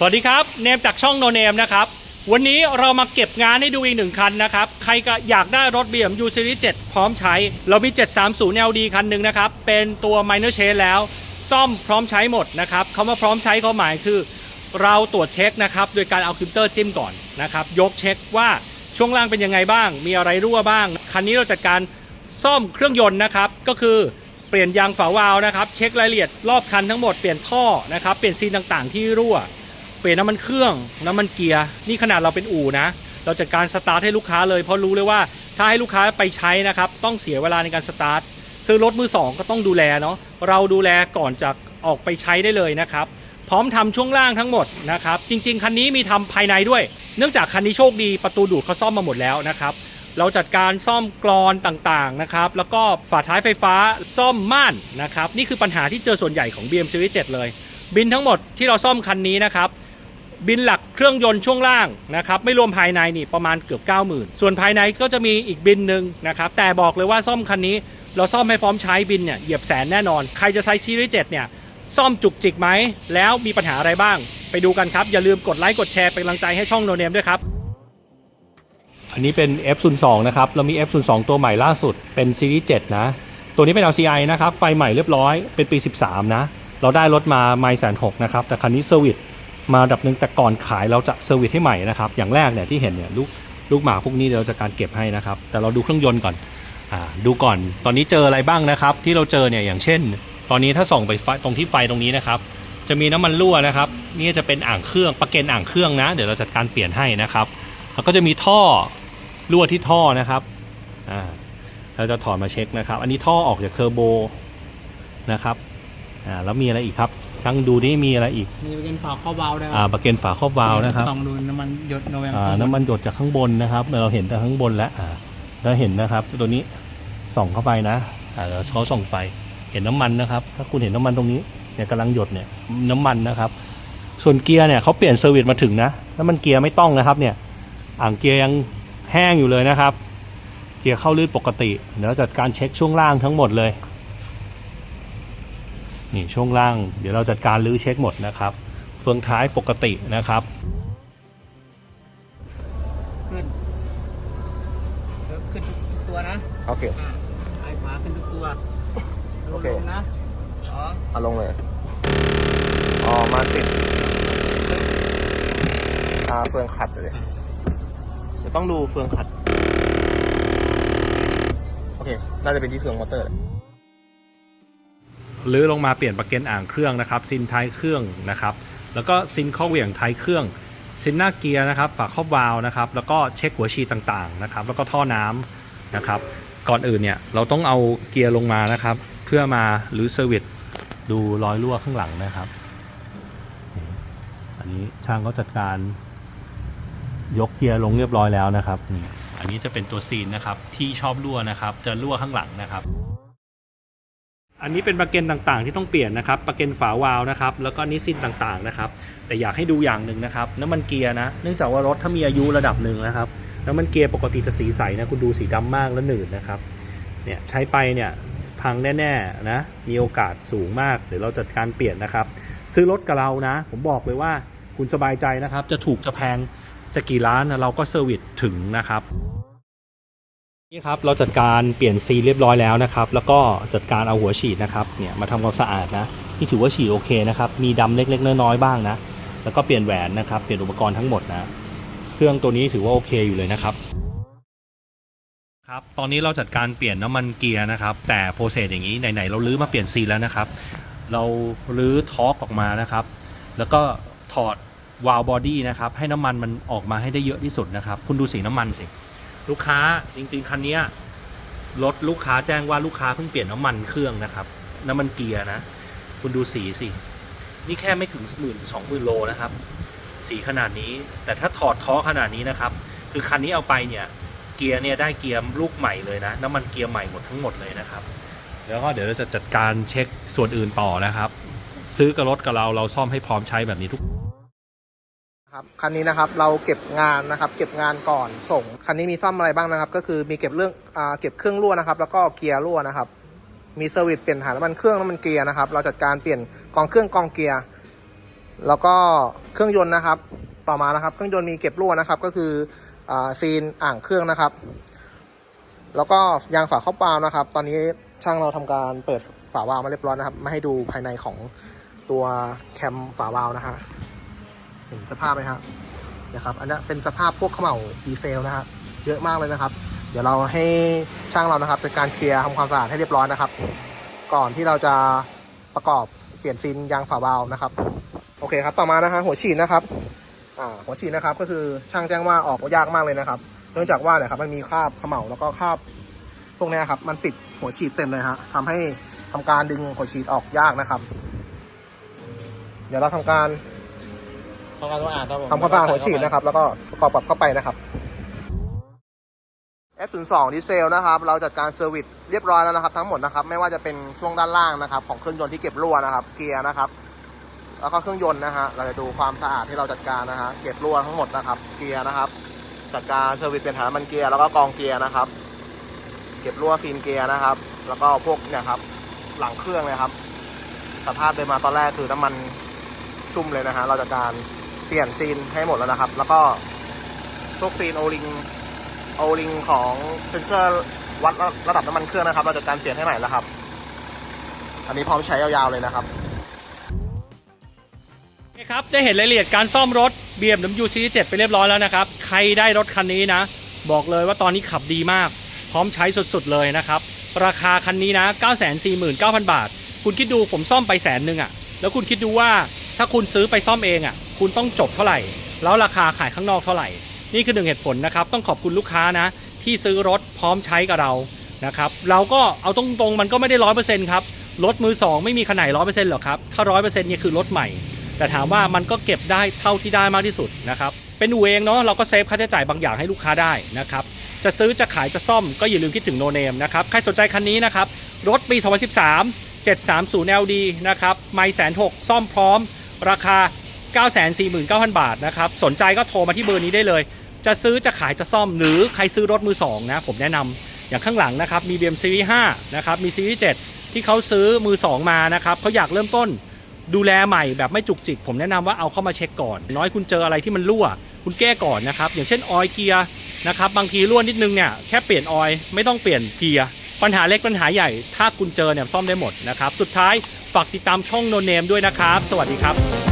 สวัสดีครับ เนมจากช่องโนเนมนะครับ วันนี้เรามาเก็บงานให้ดูอีกหนึ่งคันนะครับ ใครก็อยากได้รถ BMW Series 7พร้อมใช้ เรามี 730 LD คันหนึ่งนะครับ เป็นตัว Minor Change แล้ว ซ่อมพร้อมใช้หมดนะครับคำว่าพร้อมใช้เขาหมายคือ เราตรวจเช็คนะครับ โดยการเอาคอมเตอร์จิ้มก่อนนะครับ ยกเช็คว่าช่วงล่างเป็นยังไงบ้าง มีอะไรรั่วบ้าง คันนี้เราจัดการซ่อมเครื่องยนต์นะครับ ก็คือเปลี่ยนยางฝาวาล์วนะครับ เช็ครายละเอียดรอบคันทั้งหมด เปลี่ยนท่อนะครับ เปลี่ยนซีนต่างๆ ที่รั่ว เปลี่ยนน้ำมันเครื่องน้ำมันเกียร์นี่ขนาดเราเป็นอู่นะ เราจัดการสตาร์ทให้ลูกค้าเลยเพราะรู้เลยว่าถ้าให้ลูกค้าไปใช้นะครับต้องเสียเวลาในการสตาร์ทซื้อรถมือสองก็ต้องดูแลเนาะเราดูแลก่อนจะออกไปใช้ได้เลยนะครับพร้อมทำช่วงล่างทั้งหมดนะครับจริง ๆ คันนี้มีทำภายในด้วย เนื่องจากคันนี้โชคดีประตูดูดเขาซ่อมมาหมดแล้วนะครับเราจัดการซ่อมกรอนต่างๆนะครับแล้วก็ฝาท้ายไฟฟ้าซ่อมม่านนะครับนี่คือปัญหาที่เจอส่วนใหญ่ของ BM Series 7เลย บินทั้งหมดที่เราซ่อมคันนี้นะครับ บินหลักเครื่องยนต์ช่วงล่างนะครับไม่รวมภายในนี่ประมาณเกือบ 90,000 ส่วนภายในก็จะมีอีกบินหนึ่งนะครับแต่บอกเลยว่าซ่อมคันนี้ เราซ่อมให้พร้อมใช้บินเนี่ยเหยียบแสนแน่นอน ใครจะใช้ซีรีส์7เนี่ยซ่อมจุกจิกไหม แล้วมีปัญหาอะไรบ้าง ไปดูกันครับ อย่าลืมกดไลค์ กดแชร์ เป็นกำลังใจให้ช่องโนเนมด้วยครับ อันนี้เป็น F02 นะครับ เรามี F02 ตัวใหม่ล่าสุดเป็นซีรีส์7นะ ตัวนี้เป็น LCI นะครับ ไฟใหม่เรียบร้อยเป็นปี 13 นะ เราได้รถมาไม่แสนหกนะครับ แต่คันนี้เซอร์วิส มาดับหนึ่งแต่ก่อนขายเราจะเซอร์วิสให้ใหม่นะครับอย่างแรกเนี่ยที่เห็นเนี่ยลูกลูกหมาพวกนี้เราจะการเก็บให้นะครับ แต่เราดูเครื่องยนต์ก่อนอดูก่อน ตอนนี้เจออะไรบ้างนะครับ ที่เราเจอเนี่ยอย่างเช่น ตอนนี้ถ้าส่องไปไฟตรงที่ไฟตรงนี้นะครับ จะมีน้ำมันรั่วนะครับ นี่จะเป็นอ่างเครื่องประเกนอ่างเครื่องนะ เดี๋ยวเราจัดการเปลี่ยนให้นะครับแล้วก็จะมีท่อรั่วที่ท่อนะครับเราจะถอดมาเช็คนะครับ อันนี้ท่อออกจากเทอร์โบนะครับแล้วมีอะไรอีกครับ ช่างดูนี่มีอะไรอีก มีเป็นฝาครอบวาล์วด้วยอ่าประเก็นฝาครอบวาล์วนะครับส่องดูน้ำมันหยดโนเวมอ่าน้ำมันหยดจากข้างบนนะครับ เราเห็นแต่ข้างบนแล้วอ่าเราเห็นนะครับ ตัวนี้ส่องเข้าไปนะอ่าแล้วเขาส่องไฟเห็นน้ำมันนะครับ ถ้าคุณเห็นน้ำมันตรงนี้เนี่ยกำลังหยดเนี่ยน้ำมันนะครับ ส่วนเกียร์เนี่ยเขาเปลี่ยนเซอร์วิสมาถึงนะแล้วมันเกียร์ไม่ต้องนะครับเนี่ยอ่างเกียร์ยังแห้งอยู่เลยนะครับ เกียร์เข้าลื่นปกติเดี๋ยวจัดการเช็คช่วงล่างทั้งหมดเลย นี่ช่วงล่างเดี๋ยวเราจัดการรื้อเช็คหมดนะครับ เฟืองท้ายปกตินะครับ ขึ้นเดี๋ยวขึ้นทุกตัวนะโอเค อ่าไอ้ขวาขึ้นทุกตัวโอเค ลงนะสองเอาลงเลยอ๋อมาติดอ่าเฟืองขัดเลยเดี๋ยวต้องดูเฟืองขัด โอเค น่าจะเป็นที่เฟืองมอเตอร์แหละ ลื้อลงมาเปลี่ยนประเก็นอ่างเครื่องนะครับซินท้ายเครื่องนะครับ แล้วก็ซินข้อเหวี่ยงท้ายเครื่องซินหน้าเกียร์นะครับ ฝาครอบวาล์วนะครับ แล้วก็เช็คหัวฉีดต่างๆนะครับ แล้วก็ท่อน้ำนะครับ ก่อนอื่นเนี่ยเราต้องเอาเกียร์ลงมานะครับ เพื่อมารื้อเซอร์วิสดูรอยรั่วข้างหลังนะครับ อันนี้ช่างเขาจัดการยกเกียร์ลงเรียบร้อยแล้วนะครับนี่อันนี้จะเป็นตัวซีนนะครับที่ชอบรั่วนะครับ จะรั่วข้างหลังนะครับ อันนี้เป็นประเก็นต่างๆ ที่ต้องเปลี่ยนนะครับประเก็นฝาวาล์วนะครับแล้วก็นิสินต่างๆนะครับแต่อยากให้ดูอย่างหนึ่งนะครับน้ำมันเกียร์นะเนื่องจากว่ารถถ้ามีอายุระดับหนึ่งนะครับน้ำมันเกียร์ปกติจะสีใสนะคุณดูสีดำมากและหนืดนะครับเนี่ยใช้ไปเนี่ยพังแน่ๆนะมีโอกาสสูงมากเดี๋ยวเราจัดการเปลี่ยนนะครับ ซื้อรถกับเรานะ ผมบอกเลยว่าคุณสบายใจนะครับ จะถูกจะแพงจะกี่ล้านนะเราก็เซอร์วิสถึงนะครับ นี่ครับเราจัดการเปลี่ยนซีเรียบร้อยแล้วนะครับ แล้วก็จัดการเอาหัวฉีดนะครับเนี่ยมาทำความสะอาดนะที่ถือว่าฉีดโอเคนะครับมีดำเล็กๆน้อยๆบ้างนะแล้วก็เปลี่ยนแหวนนะครับเปลี่ยนอุปกรณ์ทั้งหมดนะเครื่องตัวนี้ถือว่าโอเคอยู่เลยนะครับครับตอนนี้เราจัดการเปลี่ยนน้ำมันเกียร์นะครับ แต่โปรเซสอย่างนี้ไหนๆเราลื้อมาเปลี่ยนซีแล้วนะครับ เราลื้อทอร์กออกมานะครับ แล้วก็ถอดวาล์วบอดี้นะครับให้น้ำมันมันออกมาให้ได้เยอะที่สุดนะครับ คุณดูสีน้ำมันสิ ลูกค้าจริง ๆ คันนี้รถลูกค้าแจ้งว่าลูกค้าเพิ่งเปลี่ยนน้ำมันเครื่องนะครับ น้ำมันเกียร์นะ คุณดูสีสิ นี่แค่ไม่ถึงหมื่นสองหมื่นโลนะครับ สีขนาดนี้ แต่ถ้าถอดท้อขนาดนี้นะครับ คือคันนี้เอาไปเนี่ย เกียร์เนี่ยได้เกียร์ลูกใหม่เลยนะ น้ำมันเกียร์ใหม่หมดทั้งหมดเลยนะครับ แล้วก็เดี๋ยวเราจะจัดการเช็คส่วนอื่นต่อนะครับ ซื้อกับรถกับเราเราซ่อมให้พร้อมใช้แบบนี้ทุก ครับคันนี้นะครับเราเก็บงานนะครับ เก็บงานก่อนส่งคันนี้มีซ่อมอะไรบ้างนะครับ ก็คือมีเก็บเรื่องอ่าเก็บเครื่องรั่วนะครับ แล้วก็เกียร์รั่วนะครับ มีเซอร์วิสเปลี่ยนถ่านน้ำมันเครื่องน้ำมันเกียร์นะครับ เราจัดการเปลี่ยนกองเครื่องกองเกียร์แล้วก็เครื่องยนต์นะครับ ต่อมานะครับ เครื่องยนต์มีเก็บรั่วนะครับ ก็คืออาซีนอ่างเครื่องนะครับ แล้วก็ยางฝาครอบวาล์วนะครับ ตอนนี้ช่างเราทำการเปิดฝาวาล์วมาเรียบร้อยนะครับ มาให้ดูภายในของตัวแคมฝาวาล์วนะฮะ เห็นสภาพไหมฮะนะครับ อันนี้เป็นสภาพพวกเขม่าดีเซลนะฮะเยอะมากเลยนะครับ เดี๋ยวเราให้ช่างเรานะครับเป็นการเคลียร์ทำความสะอาดให้เรียบร้อยนะครับ ก่อนที่เราจะประกอบเปลี่ยนฟินยางฝาวาลนะครับ โอเคครับ ต่อมานะฮะหัวฉีดนะครับหัวฉีดนะครับก็คือช่างแจ้งว่าออกยากมากเลยนะครับ เนื่องจากว่าเนี่ยครับมันมีคราบเขม่าแล้วก็คราบพวกนี้ครับมันติดหัวฉีดเต็มเลยฮะทำให้ทำการดึงหัวฉีดออกยากนะครับ เดี๋ยวเราทำการ ทำการสะอาดครับผมทำความสะอาดหัวฉีดนะครับ แล้วก็ประกอบกลับเข้าไปนะครับ F02 ดีเซลนะครับ เราจัดการเซอร์วิสเรียบร้อยแล้วนะครับ ทั้งหมดนะครับ ไม่ว่าจะเป็นช่วงด้านล่างนะครับ ของเครื่องยนต์ที่เก็บรั่วนะครับ เกียร์นะครับ แล้วก็เครื่องยนต์นะฮะ เราจะดูความสะอาดที่เราจัดการนะฮะ เก็บรั่วทั้งหมดนะครับ เกียร์นะครับ จัดการเซอร์วิสเป็นฐานน้ำมันเกียร์ แล้วก็กองเกียร์นะครับ เก็บรั่วฟีนเกียร์นะครับ แล้วก็พวกเนี่ยครับ หลังเครื่องเลยครับ สภาพเดินมาตอนแรกคือน้ำมันชุ่มเลยนะฮะ เราจัดการ เปลี่ยนซีนให้หมดแล้วนะครับ แล้วก็พวกซีนโอลิงโอลิงของเซนเซอร์วัดระดับน้ำมันเครื่องนะครับ เราจัดการเปลี่ยนให้ใหม่แล้วครับ อันนี้พร้อมใช้ยาวๆเลยนะครับโอเคครับได้เห็นรายละเอียดการซ่อมรถ BMW Series 7ไปเรียบร้อยแล้วนะครับ ใครได้รถคันนี้นะ บอกเลยว่าตอนนี้ขับดีมาก พร้อมใช้สุดๆเลยนะครับ ราคาคันนี้นะ 949,000 บาท คุณคิดดูผมซ่อมไปแสนหนึ่งอะ่ะ แล้วคุณคิดดูว่าถ้าคุณซื้อไปซ่อมเองอะ่ะ คุณต้องจบเท่าไหร่ แล้วราคาขายข้างนอกเท่าไหร่ นี่คือหนึ่งเหตุผลนะครับ ต้องขอบคุณลูกค้านะ ที่ซื้อรถพร้อมใช้กับเรานะครับเราก็เอาตรงๆมันก็ไม่ได้ร้อยเปอร์เซ็นต์ครับรถมือสองไม่มีคันไหนร้อยเปอร์เซ็นต์หรอกครับถ้าร้อยเปอร์เซ็นต์เนี่ยคือรถใหม่ แต่ถามว่ามันก็เก็บได้เท่าที่ได้มากที่สุดนะครับเป็นอูเองเนาะเราก็เซฟค่าใช้จ่ายบางอย่างให้ลูกค้าได้นะครับจะซื้อจะขายจะซ่อมก็อย่าลืมคิดถึงโนเนมนะครับใครสนใจคันนี้นะครับรถปี 2013 730 LD นะครับไม่แสนหกซ่อมพร้อม ราคา 949,000 บาทนะครับ สนใจก็โทรมาที่เบอร์นี้ได้เลย จะซื้อจะขายจะซ่อมหรือใครซื้อรถมือสองนะผมแนะนำอย่างข้างหลังนะครับมี BM Series 5นะครับมี Series 7 ที่เขาซื้อมือสองมานะครับเขาอยากเริ่มต้นดูแลใหม่แบบไม่จุกจิก ผมแนะนำว่าเอาเข้ามาเช็คก่อน น้อยคุณเจออะไรที่มันรั่ว คุณแก้ก่อนนะครับ อย่างเช่นออยล์เกียร์นะครับบางทีรั่วนิดนึงเนี่ยแค่เปลี่ยนออยล์ไม่ต้องเปลี่ยนเกียร์ปัญหาเล็กปัญหาใหญ่ ถ้าคุณเจอเนี่ยซ่อมได้หมดนะครับ สุดท้ายฝากติดตามช่องโนเนมด้วยนะครับ สวัสดีครับ